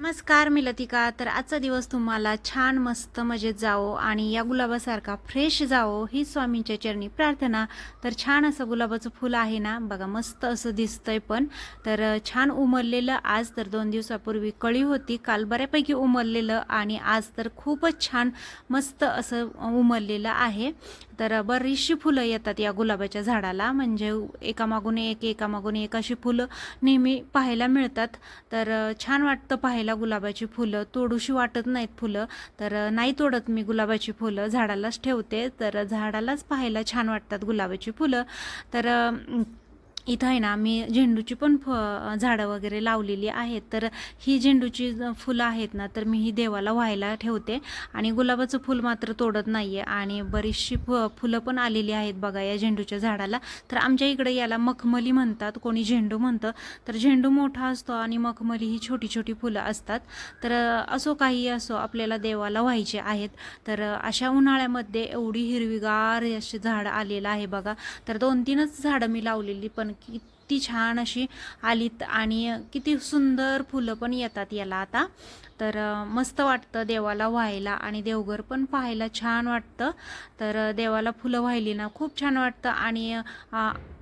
नमस्कार मी लतिका. तर आजचा दिवस तुम्हाला छान मस्त मजेत जावो आणि या गुलाबासारखा फ्रेश जावो ही स्वामींच्या चरणी प्रार्थना. तर छान असं गुलाबाचं फुल आहे ना बघा मस्त असं दिसतंय पण. तर छान उमललेलं आज तर दोन दिवसापूर्वी कळी होती काल बऱ्यापैकी उमललेलं आणि आज तर खूपच छान मस्त असं उमललेलं आहे. तर बरीचशी फुलं येतात या गुलाबाच्या झाडाला म्हणजे एकामागून एक एकामागून एक अशी फुलं नेहमी पाहायला मिळतात. तर छान वाटतं पाहायला. गुलाबाची फुलं तोडूशी वाटत नाहीत फुलं. तर नाही तोडत मी गुलाबाची फुलं झाडालाच ठेवते. तर झाडालाच पाहायला छान वाटतात गुलाबाची फुलं. तर इथं आहे ना मी झेंडूची पण फ झाडं वगैरे लावलेली आहेत. तर ही झेंडूची फुलं आहेत ना तर मी ही देवाला व्हायला ठेवते. आणि गुलाबाचं फुल मात्र तोडत नाही आहे आणि बरीचशी फ फुलं पण आलेली आहेत बघा या झेंडूच्या झाडाला. तर आमच्या इकडे याला मखमली म्हणतात कोणी झेंडू म्हणतं. तर झेंडू मोठा असतो आणि मखमली ही छोटी छोटी फुलं असतात. तर असो काही असो आपल्याला देवाला व्हायचे आहेत. तर अशा उन्हाळ्यामध्ये एवढी हिरवीगार अशी झाडं आलेलं आहे बघा. तर दोन तीनच झाडं मी लावलेली पण किती छान अशी आलीत आणि किती सुंदर फुलं पण येतात याला आता. तर मस्त वाटतं देवाला व्हायला आणि देवघर पण पाहायला छान वाटतं. तर देवाला फुलं वाहिली ना खूप छान वाटतं आणि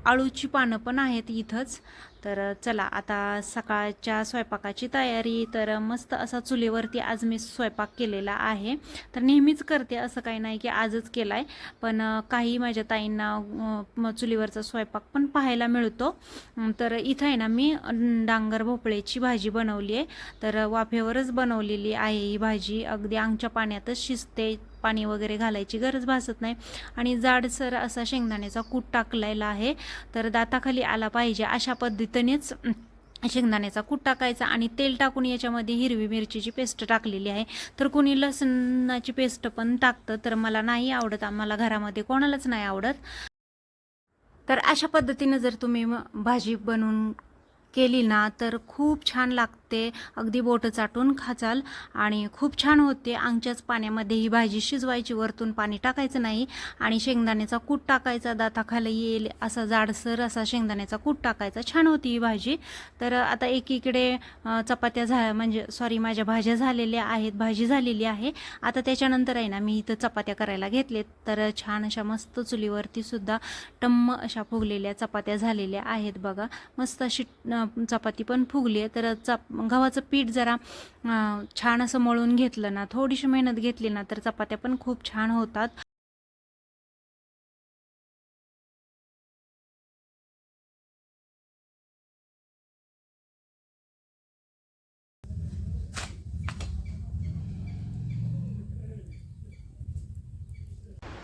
आळूची पानं पण आहेत इथंच. तर चला आता सकाळच्या स्वयंपाकाची तयारी. तर मस्त असा चुलीवरती आज मी स्वयंपाक केलेला आहे. तर नेहमीच करते असं काही नाही की आजच केला आहे पण काही माझ्या ताईंना चुलीवरचा स्वयंपाक पण पाहायला मिळतो. तर इथं आहे ना मी डांगर भोपळ्याची भाजी बनवली आहे. तर वाफेवरच बनवलेली आहे ही भाजी. अगदी अंगच्या पाण्यातच शिजते. पाणी वगैरे घालायची गरज भासत नाही. आणि जाडसर असा शेंगदाण्याचा कूट टाकलेला आहे. तर दाताखाली आला पाहिजे अशा पद्धतीनेच शेंगदाण्याचा कूट टाकायचा आणि तेल टाकून याच्यामध्ये हिरवी मिरचीची पेस्ट टाकलेली आहे. तर कोणी लसणाची पेस्ट पण टाकतं तर मला नाही आवडत. आम्हाला घरामध्ये कोणालाच नाही आवडत. तर अशा पद्धतीनं जर तुम्ही म- भाजी बनवून केली ना तर खूप छान लागतं. अगदी बोटं चाटून खाचाल. आणि खूप छान होते. आमच्याच पाण्यामध्ये ही भाजी शिजवायची. वरतून पाणी टाकायचं नाही. आणि शेंगदाण्याचा कूट टाकायचा. दाताखाली येईल असा जाडसर असा शेंगदाण्याचा कूट टाकायचा. छान होती ही भाजी. तर आता एकीकडे चपात्या झा म्हणजे सॉरी माझ्या भाज्या झालेल्या आहेत. भाजी झालेली आहे. आता त्याच्यानंतर आहे ना मी इथं चपात्या करायला घेतलेत. तर छान अशा मस्त चुलीवरती सुद्धा टम्म अशा फुगलेल्या चपात्या झालेल्या आहेत बघा. मस्त अशी चपाती पण फुगली आहे. तर चप गव्हाचं पीठ जरा छान असं मळून घेतलं ना थोडीशी मेहनत घेतली ना तर चपात्या पण खूप छान होतात.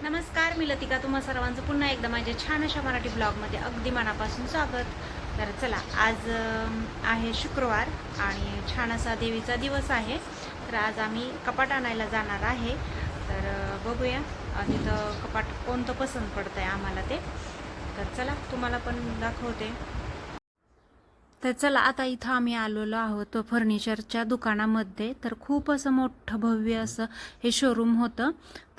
नमस्कार मी लतिका. तुम्हा सर्वांचं पुन्हा एकदा माझ्या छान अशा मराठी ब्लॉगमध्ये अगदी मनापासून स्वागत. तर चला आज आहे शुक्रवार आणि छान असा देवीचा दिवस आहे. तर आज आम्ही कपाट आणायला जाणार आहे. तर बघूया तिथं कपाट कोणतं पसंत पडतं आहे आम्हाला ते. तर चला तुम्हाला पण दाखवते. तर चला आता इथं आम्ही आलेलो आहोत फर्निचरच्या दुकानामध्ये. तर खूप असं मोठं भव्य असं हे शोरूम होतं.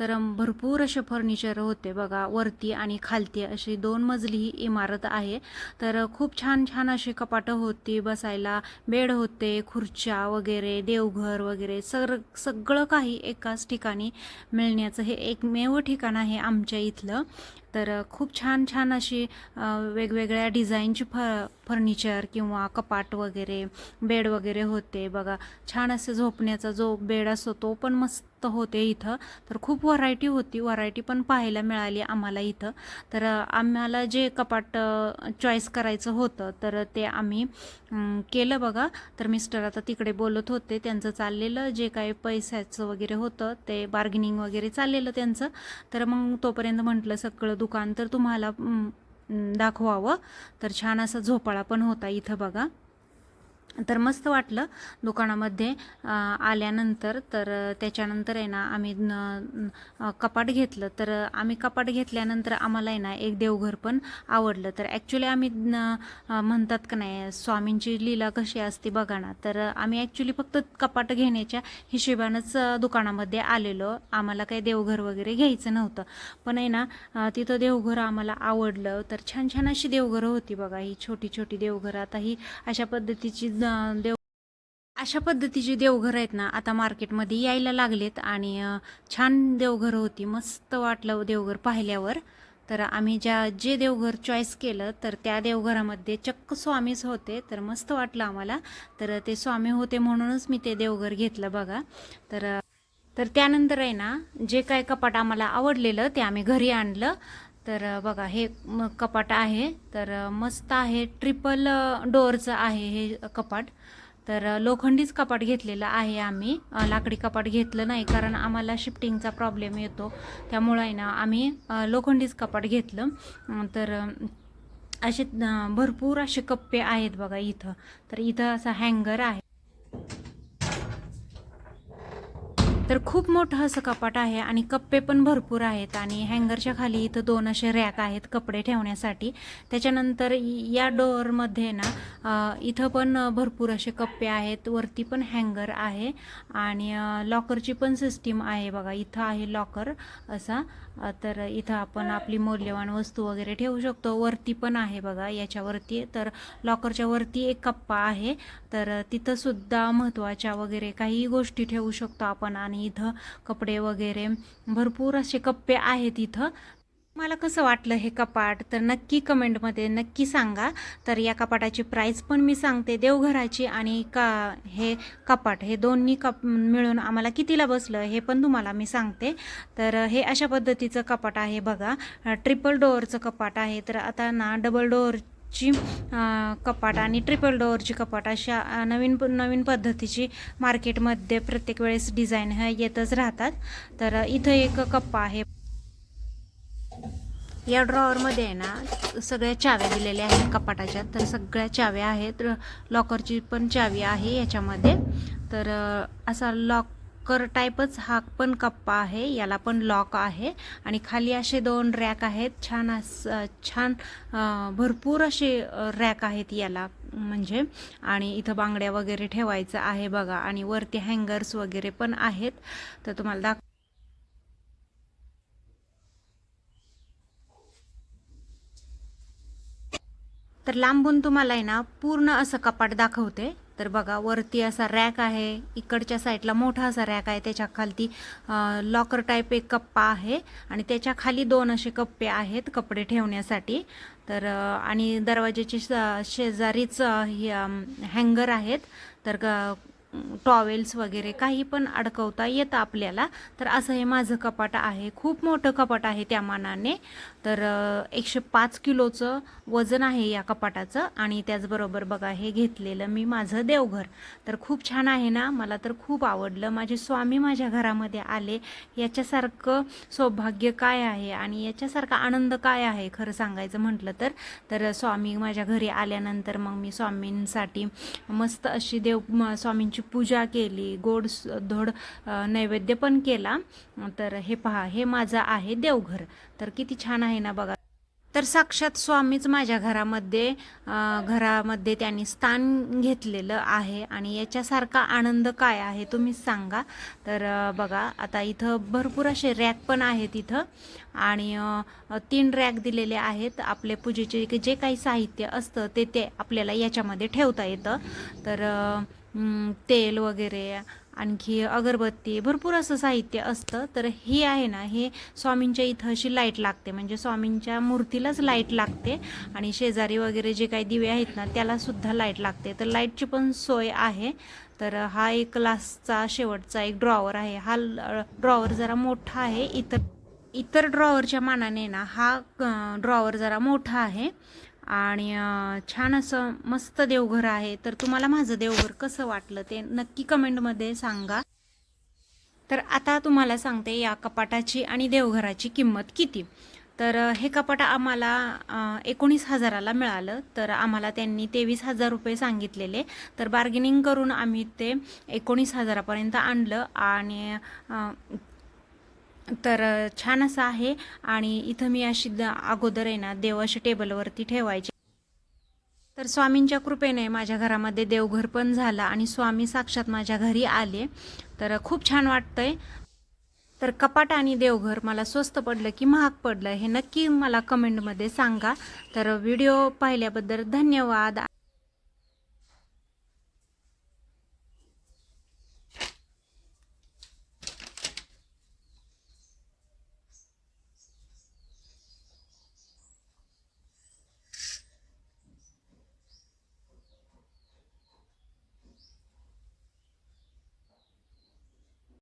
तर भरपूर असे फर्निचर होते बघा वरती आणि खालती. अशी दोन मजली ही इमारत आहे. तर खूप छान छान अशी कपाटं होती बसायला बेड होते खुर्च्या वगैरे देवघर वगैरे सर सगळं काही एकाच ठिकाणी मिळण्याचं हे एकमेव ठिकाण आहे आमच्या इथलं. तर खूप छान छान अशी वेगवेगळ्या डिझाईनची फ फर्निचर किंवा कपाट वगैरे बेड वगैरे होते बघा. छान असे झोपण्याचा जो बेड असतो तो पण मस्त होते इथं. तर खूप व्हरायटी होती. व्हरायटी पण पाहायला मिळाली आम्हाला इथं. तर आम्हाला जे कपाट चॉईस करायचं होतं तर ते आम्ही केलं बघा. तर मिस्टर आता तिकडे बोलत होते. त्यांचं चाललेलं जे काही पैशाचं वगैरे होतं ते बार्गेनिंग वगैरे चाललेलं त्यांचं. तर मग तोपर्यंत म्हटलं सगळं दुकान तर तुम्हाला दाखवावं. तर छान असा झोपाळा पण होता इथं बघा. तर मस्त वाटलं दुकानामध्ये आल्यानंतर. तर त्याच्यानंतर आहे ना आम्ही कपाट घेतलं. तर आम्ही कपाट घेतल्यानंतर आम्हाला आहे ना एक देवघर पण आवडलं. तर ॲक्च्युली आम्ही म्हणतात का नाही स्वामींची लीला कशी असते बघा ना. तर आम्ही ॲक्च्युली फक्त कपाट घेण्याच्या हिशोबानंच दुकानामध्ये आलेलो. आम्हाला काही देवघर वगैरे घ्यायचं नव्हतं. पण आहे ना तिथं देवघर आम्हाला आवडलं. तर छान छान अशी देवघरं होती बघा. ही छोटी छोटी देवघरं. आता ही अशा पद्धतीची देव अशा पद्धतीची देवघर आहेत ना आता मार्केटमध्ये यायला लागलेत आणि छान देवघर होती. मस्त वाटलं देवघर पाहिल्यावर. तर आम्ही ज्या जे देवघर चॉईस केलं तर त्या देवघरामध्ये चक्क स्वामीच होते. तर मस्त वाटलं आम्हाला. तर ते स्वामी होते म्हणूनच मी ते देवघर घेतलं बघा. तर तर त्यानंतर आहे ना जे काय कपाट आम्हाला आवडलेलं ते आम्ही घरी आणलं. तर बघा हे कपाट आहे. तर मस्त आहे. ट्रिपल डोअरचं आहे हे कपाट. तर लोखंडीच कपाट घेतलेलं आहे आम्ही. लाकडी कपाट घेतलं नाही कारण आम्हाला शिफ्टिंगचा प्रॉब्लेम येतो. त्यामुळं आहे ना आम्ही लोखंडीच कपाट घेतलं. तर असे भरपूर असे कप्पे आहेत बघा इथं. तर इथं असा हँगर आहे. तर खूप मोठं असं कपाट आहे आणि कप्पे पण भरपूर आहेत आणि हँगरच्या खाली इथं दोन असे रॅक आहेत कपडे ठेवण्यासाठी. त्याच्यानंतर या डोअरमध्ये ना इथं पण भरपूर असे कप्पे आहेत वरती पण हँगर आहे आणि लॉकरची पण सिस्टीम आहे बघा इथं आहे लॉकर असा. तर इथं आपण आपली मौल्यवान वस्तू वगैरे ठेवू शकतो. वरती पण आहे बघा याच्यावरती. तर लॉकरच्या वरती एक कप्पा आहे. तर तिथं सुद्धा महत्त्वाच्या वगैरे काही गोष्टी ठेवू शकतो आपण. आणि इथं कपडे वगैरे भरपूर असे कप्पे आहेत इथं. मला कसं वाटलं हे कपाट? तर नक्की कमेंटमध्ये नक्की सांगा. तर या कपाटाची प्राईस पण मी सांगते देवघराची आणि का हे कपाट हे दोन्ही कप मिळून आम्हाला कितीला बसलं हे पण तुम्हाला मी सांगते. तर हे अशा पद्धतीचं कपाट आहे बघा. ट्रिपल डोअरचं कपाट आहे. तर आता ना डबल डोअर ची कपाट आणि ट्रिपल डोअरची कपाट अशा नवीन नवीन पद्धतीची मार्केटमध्ये प्रत्येक वेळेस डिझाईन ह्या येतच राहतात. तर इथं एक कप्पा आहे. या ड्रॉवरमध्ये आहे ना सगळ्या चाव्या दिलेल्या आहेत कपाटाच्या. तर सगळ्या चाव्या आहेत. लॉकरची पण चावी आहे याच्यामध्ये. तर असा लॉकर टाईपच हा पण कप्पा आहे. याला पण लॉक आहे. आणि खाली असे दोन रॅक आहेत. छान अस छान भरपूर असे रॅक आहेत याला. म्हणजे आणि इथं बांगड्या वगैरे ठेवायचं आहे बघा. आणि वरती हँगर्स वगैरे पण आहेत. तर तुम्हाला दाख तर लांबून तुम्हाला आहे ना पूर्ण असं कपाट दाखवते. तर बघा वरती असा रॅक आहे इकडच्या साईडला मोठा असा रॅक आहे त्याच्या खालती लॉकर टाईप एक कप्पा आहे आणि त्याच्याखाली दोन असे कप्पे आहेत कपडे ठेवण्यासाठी. तर आणि दरवाज्याची श- शेजारीच हे हँगर आहेत. तर टॉवेल्स वगैरे काही पण अडकवता येतं आपल्याला. तर असं हे माझं कपाट आहे. खूप मोठं कपाट आहे त्या मानाने. तर एकशे पाच किलोचं वजन आहे या कपाटाचं आणि त्याचबरोबर बघा हे घेतलेलं मी माझं देवघर. तर खूप छान आहे ना? मला तर खूप आवडलं. माझे स्वामी माझ्या घरामध्ये आले. याच्यासारखं सौभाग्य काय आहे आणि याच्यासारखा आनंद काय आहे खरं सांगायचं म्हटलं तर? तर स्वामी माझ्या घरी आल्यानंतर मग मी स्वामींसाठी मस्त अशी देव स्वामींची स्वामींची पूजा केली गोड धोड नैवेद्य पण केला. तर हे पहा हे माझं आहे देवघर. तर किती छान आहे ना बघा. तर साक्षात स्वामीच माझ्या घरामध्ये घरामध्ये त्यांनी स्थान घेतलेलं आहे. आणि याच्यासारखा आनंद काय आहे तुम्हीच सांगा. तर बघा आता इथं भरपूर असे रॅक पण आहेत इथं. आणि तीन रॅक दिलेले आहेत. आपले पूजेचे जे- जे काही साहित्य असतं ते ते आपल्याला याच्यामध्ये ठेवता येतं. तर तेल वगैरे आणखी अगरबत्ती भरपूर असं साहित्य असतं. तर हे आहे ना हे स्वामींच्या इथं अशी लाइट लागते. म्हणजे स्वामींच्या मूर्तीलाच लाइट लागते. आणि शेजारी वगैरे जे काही दिवे आहेत ना त्यालासुद्धा लाइट लागते. तर लाईटची पण सोय आहे. तर हा एक क्लासचा शेवटचा एक ड्रॉवर आहे. हा ड्रॉवर जरा मोठा आहे. इतर इतर ड्रॉवरच्या मानाने ना हा ड्रॉवर जरा मोठा आहे. आणि छान असं मस्त देवघर आहे. तर तुम्हाला माझं देवघर कसं वाटलं ते नक्की कमेंटमध्ये सांगा. तर आता तुम्हाला सांगते या कपाटाची आणि देवघराची किंमत किती. तर हे कपाट आम्हाला एकोणीस हजाराला मिळालं. तर आम्हाला त्यांनी तेवीस हजार रुपये सांगितलेले. तर बार्गेनिंग करून आम्ही ते एकोणीस हजारापर्यंत आणलं. आणि तर छान असं आहे आणि इथं मी अशी द- अगोदर आहे ना देव अशी टेबलवरती ठेवायची. तर स्वामींच्या कृपेने माझ्या घरामध्ये देवघर पण झालं आणि स्वामी साक्षात माझ्या घरी आले. तर खूप छान वाटतंय. तर कपाट आणि देवघर मला स्वस्त पडलं की महाग पडलं हे नक्की मला कमेंटमध्ये सांगा. तर व्हिडिओ पाहिल्याबद्दल धन्यवाद.